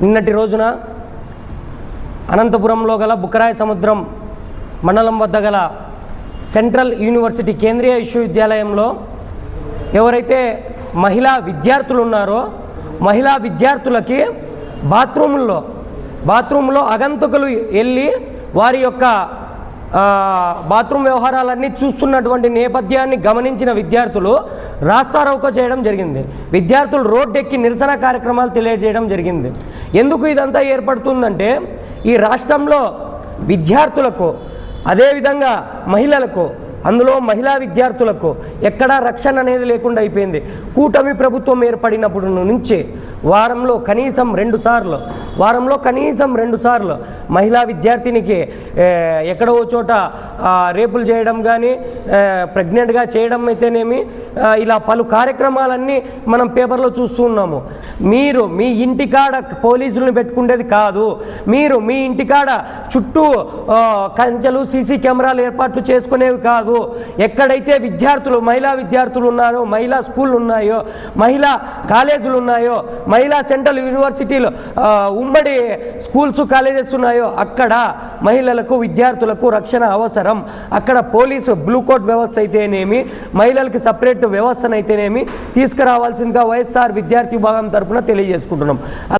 నిన్నటి రోజున అనంతపురంలో గల బుక్కరాయ సముద్రం మండలం వద్ద గల సెంట్రల్ యూనివర్సిటీ కేంద్రీయ విశ్వవిద్యాలయంలో ఎవరైతే మహిళా విద్యార్థులు ఉన్నారో మహిళా విద్యార్థులకి బాత్రూముల్లో బాత్రూంలో అగంతకులు వెళ్ళి వారి యొక్క బాత్రూమ్ వ్యవహారాలన్నీ చూస్తున్నటువంటి నేపథ్యాన్ని గమనించిన విద్యార్థులు రాస్తారోకో చేయడం జరిగింది. విద్యార్థులు రోడ్డెక్కి నిరసన కార్యక్రమాలు తెలియజేయడం జరిగింది. ఎందుకు ఇదంతా ఏర్పడుతుందంటే ఈ రాష్ట్రంలో విద్యార్థులకు అదేవిధంగా మహిళలకు అందులో మహిళా విద్యార్థులకు ఎక్కడా రక్షణ అనేది లేకుండా అయిపోయింది. కూటమి ప్రభుత్వం ఏర్పడినప్పుడు నుంచి వారంలో కనీసం రెండు సార్లు వారంలో కనీసం రెండు సార్లు మహిళా విద్యార్థినికి ఎక్కడో ఓ చోట రేపులు చేయడం కానీ ప్రెగ్నెంట్గా చేయడం అయితేనేమి ఇలా పలు కార్యక్రమాలన్నీ మనం పేపర్లో చూస్తూ ఉన్నాము. మీరు మీ ఇంటికాడ పోలీసులను పెట్టుకునేది కాదు. మీరు మీ ఇంటికాడ చుట్టూ కంచెలు సీసీ కెమెరాలు ఏర్పాట్లు చేసుకునేవి కాదు. ఎక్కడైతే విద్యార్థులు మహిళా విద్యార్థులు ఉన్నారో మహిళా స్కూళ్ళు ఉన్నాయో మహిళా కాలేజీలు ఉన్నాయో మహిళా సెంట్రల్ యూనివర్సిటీలు ఉమ్మడి స్కూల్స్ కాలేజెస్ ఉన్నాయో అక్కడ మహిళలకు విద్యార్థులకు రక్షణ అవసరం. అక్కడ పోలీసు బ్లూ కోట్ వ్యవస్థ అయితేనేమి మహిళలకు సపరేట్ వ్యవస్థనైతేనేమి తీసుకురావాల్సిందిగా వైఎస్ఆర్ విద్యార్థి విభాగం తరపున తెలియజేసుకుంటున్నాం.